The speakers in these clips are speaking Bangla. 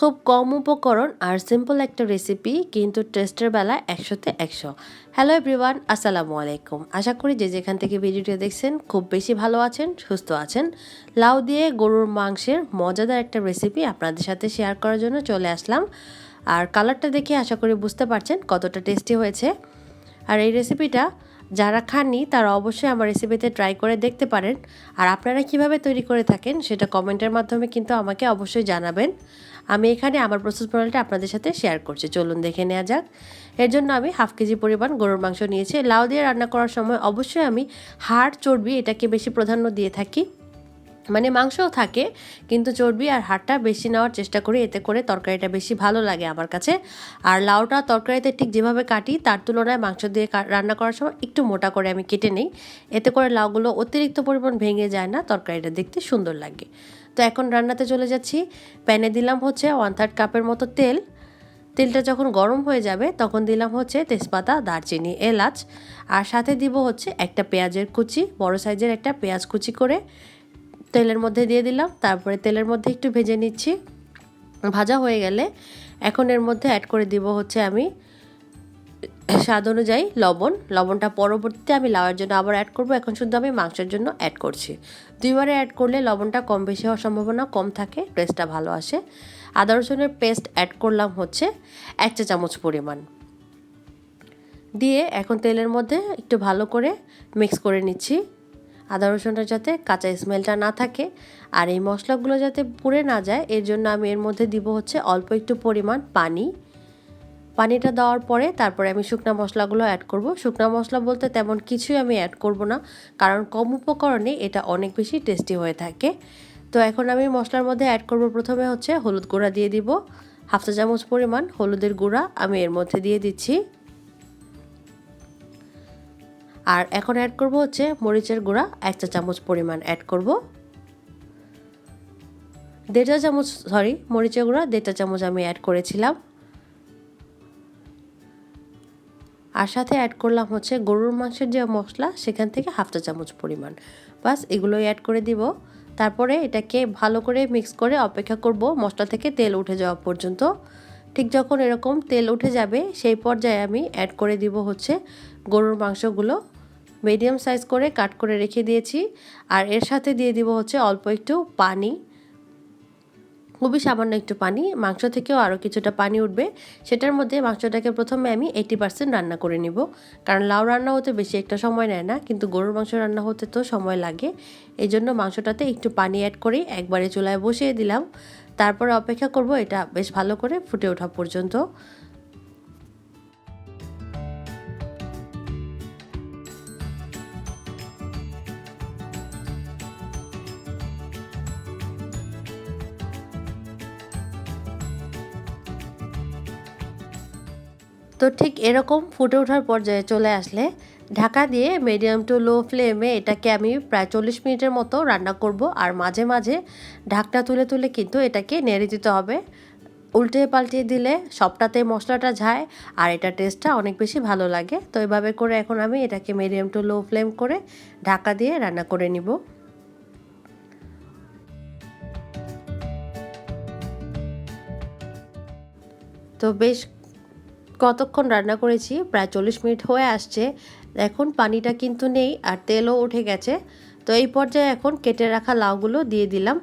খুব কম উপকরণ আর সিম্পল একটা রেসিপি কিন্তু টেস্টের বেলা একশোতে একশো। হ্যালো এভরিওয়ান আসসালামু আলাইকুম। আশা করি যে যেখান থেকে ভিডিওটি দেখছেন, খুব বেশি ভালো আছেন, সুস্থ আছেন। লাউ দিয়ে গরুর মাংসের মজাদার একটা রেসিপি আপনাদের সাথে শেয়ার করার জন্য চলে আসলাম। আর কালারটা দেখে আশা করি বুঝতে পারছেন কতটা টেস্টি হয়েছে। আর এই রেসিপিটা যারা খাননি, তারা অবশ্যই আমার রেসিপিতে ট্রাই করে দেখতে পারেন। আর আপনারা কীভাবে তৈরি করে থাকেন, সেটা কমেন্টের মাধ্যমে কিন্তু আমাকে অবশ্যই জানাবেন। আমি এখানে আমার প্রসেস প্রণালীটা আপনাদের সাথে শেয়ার করছি। চলুন দেখে নেওয়া যাক। এর জন্য আমি হাফ কেজি পরিমাণ গরুর মাংস নিয়েছি। লাউ দিয়ে রান্না করার সময় অবশ্যই আমি হাড়, চর্বি এটাকে বেশি প্রাধান্য দিয়ে থাকি। মানে মাংসও থাকে, কিন্তু চর্বি আর হাড়টা বেশি নেওয়ার চেষ্টা করি। এতে করে তরকারিটা বেশি ভালো লাগে আমার কাছে। আর লাউটা তরকারিতে ঠিক যেভাবে কাটি, তার তুলনায় মাংস দিয়ে রান্না করার সময় একটু মোটা করে আমি কেটে নিই। এতে করে লাউগুলো অতিরিক্ত পরিমাণ ভেঙে যায় না, তরকারিটা দেখতে সুন্দর লাগে। তো এখন রান্নাতে চলে যাচ্ছি। প্যানে দিলাম হচ্ছে ওয়ান থার্ড কাপের মতো তেল। তেলটা যখন গরম হয়ে যাবে, তখন দিলাম হচ্ছে তেজপাতা, দারচিনি, এলাচ। আর সাথে দিব হচ্ছে একটা পেঁয়াজের কুচি, বড় সাইজের একটা পেঁয়াজ কুচি করে তেলের মধ্যে দিয়ে দিলাম। তারপরে তেলের মধ্যে একটু ভেজে নিচ্ছি। ভাজা হয়ে গেলে এখন এর মধ্যে অ্যাড করে দিব হচ্ছে আমি স্বাদ অনুযায়ী লবণ, লবণটা পরবর্তীতে আমি লাউয়ের জন্য আবার অ্যাড করব। এখন শুধু আমি মাংসের জন্য অ্যাড করছি। দুইবারে অ্যাড করলে লবণটা কম বেশি হওয়ার সম্ভাবনা কম থাকে টেস্টটা ভালো আসে। আদা রসুনের পেস্ট অ্যাড করলাম হচ্ছে এক চা চামচ পরিমাণ। দিয়ে এখন তেলের মধ্যে একটু ভালো করে মিক্স করে নিচ্ছি। আদা রসুনটা যাতে কাঁচা স্মেলটা না থাকে আর এই মশলাগুলো যাতে পুড়ে না যায়, এর জন্য আমি এর মধ্যে দিব হচ্ছে অল্প একটু পরিমাণ পানি। পানিটা দেওয়ার পরে তারপরে আমি শুকনা মশলাগুলো অ্যাড করব। শুকনা মশলা বলতে তেমন কিছুই আমি অ্যাড করব না, কারণ কম উপকরণে এটা অনেক বেশি টেস্টি হয়ে থাকে। তো এখন আমি মশলার মধ্যে অ্যাড করব প্রথমে হচ্ছে হলুদ গুঁড়া দিয়ে দিব। হাফ চা চামচ পরিমাণ হলুদের গুঁড়া আমি এর মধ্যে দিয়ে দিচ্ছি। আর এখন অ্যাড করব হচ্ছে মরিচের গুঁড়া, এক চা চামচ পরিমাণ অ্যাড করব। দেড় চা চামচ সরি মরিচের গুঁড়া দেড় চা চামচ আমি অ্যাড করেছিলাম। আর সাথে অ্যাড করলাম হচ্ছে গরুর মাংসের যে মশলা, সেখান থেকে হাফ চা চামচ পরিমাণ। বাস এগুলোই অ্যাড করে দিব। তারপরে এটাকে ভালো করে মিক্স করে অপেক্ষা করব মশলা থেকে তেল উঠে যাওয়া পর্যন্ত। ঠিক যখন এরকম তেল উঠে যাবে, সেই পর্যায়ে আমি অ্যাড করে দিব হচ্ছে গরুর মাংসগুলো। মিডিয়াম সাইজ করে কাট করে রেখে দিয়েছি। আর এর সাথে দিয়ে দিব হচ্ছে অল্প একটু পানি। খুবই সামান্য একটু পানি, মাংস থেকেও আরও কিছুটা পানি উঠবে। সেটার মধ্যে মাংসটাকে প্রথমে আমি এইটি পার্সেন্ট রান্না করে নিব। কারণ লাউ রান্না হতে বেশি একটা সময় নেয় না, কিন্তু গরুর মাংস রান্না হতে তো সময় লাগে। এই জন্য মাংসটাতে একটু পানি অ্যাড করে একবারে চুলায় বসিয়ে দিলাম। তারপরে অপেক্ষা করব এটা বেশ ভালো করে ফুটে ওঠা পর্যন্ত। তো ঠিক এরকম ফুটে ওঠার পর্যায়ে চলে আসলে ঢাকা দিয়ে মিডিয়াম টু লো ফ্লেমে এটাকে আমি প্রায় চল্লিশ মিনিটের মতো রান্না করব আর মাঝে মাঝে ঢাকটা তুলে তুলে কিন্তু এটাকে নেড়ে দিতে হবে। উল্টে পাল্টে দিলে সবটাতে মশলাটা যায় আর এটা টেস্টটা অনেক বেশি ভালো লাগে। তো এভাবে করে এখন আমি এটাকে মিডিয়াম টু লো ফ্লেম করে ঢাকা দিয়ে রান্না করে নিব। তো বেশ কতক্ষণ রান্না করেছি? প্রায় চল্লিশ মিনিট হয়ে আসছে। এখন পানিটা কিন্তু নেই আর তেলও উঠে গেছে। তো এই পর্যায়ে এখন কেটে রাখা লাউগুলো দিয়ে দিলাম।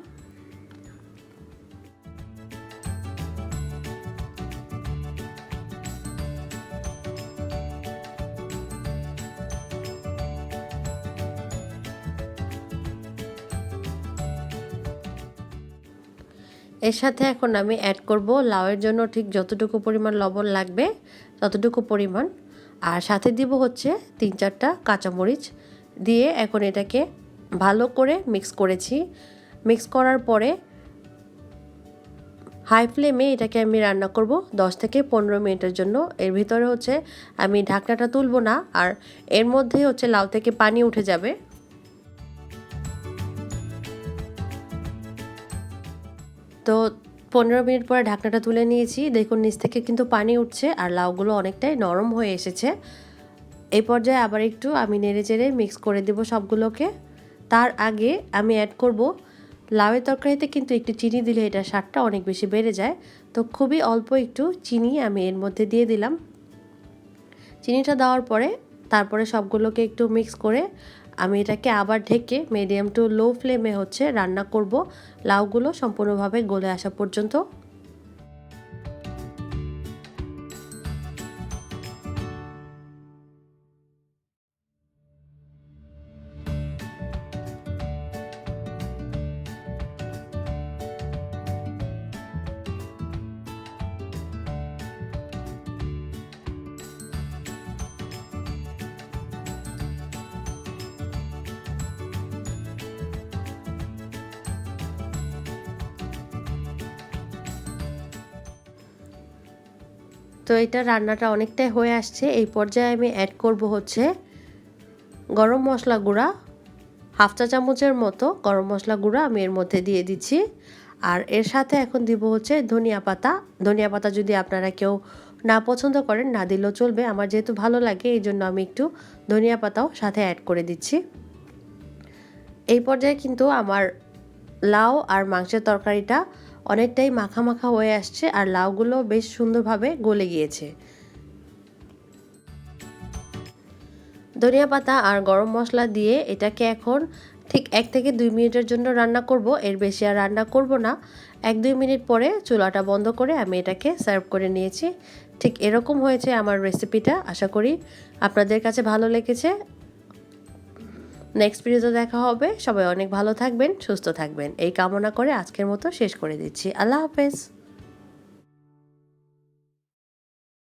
এর সাথে এখন আমি অ্যাড করব লাউয়ের জন্য ঠিক যতটুকু পরিমাণ লবণ লাগবে, ততটুকু পরিমাণ। আর সাথে দিব হচ্ছে তিন চারটা কাঁচামরিচ। দিয়ে এখন এটাকে ভালো করে মিক্স করেছি। মিক্স করার পরে হাই ফ্লেমে এটাকে আমি রান্না করব 10 থেকে পনেরো মিনিটের জন্য। এর ভিতরে হচ্ছে আমি ঢাকনাটা তুলব না, আর এর মধ্যে হচ্ছে লাউ থেকে পানি উঠে যাবে। তো পনেরো মিনিট পরে ঢাকনাটা তুলে নিয়েছি। দেখুন, নিচ থেকে কিন্তু পানি উঠছে আর লাউগুলো অনেকটাই নরম হয়ে এসেছে। এই পর্যায়ে আবার একটু আমি নেড়ে চেড়ে মিক্স করে দেবো সবগুলোকে। তার আগে আমি অ্যাড করব লাউয়ের তরকারিতে কিন্তু একটু চিনি দিলে এটা স্বাদটা অনেক বেশি বেড়ে যায়। তো খুবই অল্প একটু চিনি আমি এর মধ্যে দিয়ে দিলাম। চিনিটা দেওয়ার পরে তারপরে সবগুলোকে একটু মিক্স করে আমি এটাকে আবার ঢেকে মিডিয়াম টু লো ফ্লেমে হচ্ছে রান্না করব। লাউগুলো সম্পূর্ণভাবে গলে আসা পর্যন্ত তো এটা রান্নাটা অনেকটাই হয়ে আসছে। এই পর্যায়ে আমি অ্যাড করব হচ্ছে গরম মশলা গুঁড়া, হাফ চা চামচের মতো গরম মশলা গুঁড়া আমি এর মধ্যে দিয়ে দিচ্ছি। আর এর সাথে এখন দিব হচ্ছে ধনিয়া পাতা। ধনিয়া পাতা যদি আপনারা কেউ না পছন্দ করেন, না দিলেও চলবে। আমার যেহেতু ভালো লাগে, এই জন্য আমি একটু ধনিয়া পাতাও সাথে অ্যাড করে দিচ্ছি। এই পর্যায়ে কিন্তু আমার লাউ আর মাংসের তরকারিটা অনেকটাই মাখা মাখা হয়ে আসছে আর লাউগুলো বেশ সুন্দরভাবে গলে গিয়েছে। ধনিয়া পাতা আর গরম মশলা দিয়ে এটাকে এখন ঠিক এক থেকে দুই মিনিটের জন্য রান্না করব। এর বেশি আর রান্না করব না। এক দুই মিনিট পরে চুলাটা বন্ধ করে আমি এটাকে সার্ভ করে নিয়েছি। ঠিক এরকম হয়েছে আমার রেসিপিটা। আশা করি আপনাদের কাছে ভালো লেগেছে। নেক্সট ভিডিওতে দেখা হবে। সবাই অনেক ভালো থাকবেন, সুস্থ থাকবেন। এই কামনা করে আজকের মতো শেষ করে দিচ্ছি। আল্লাহ হাফেজ।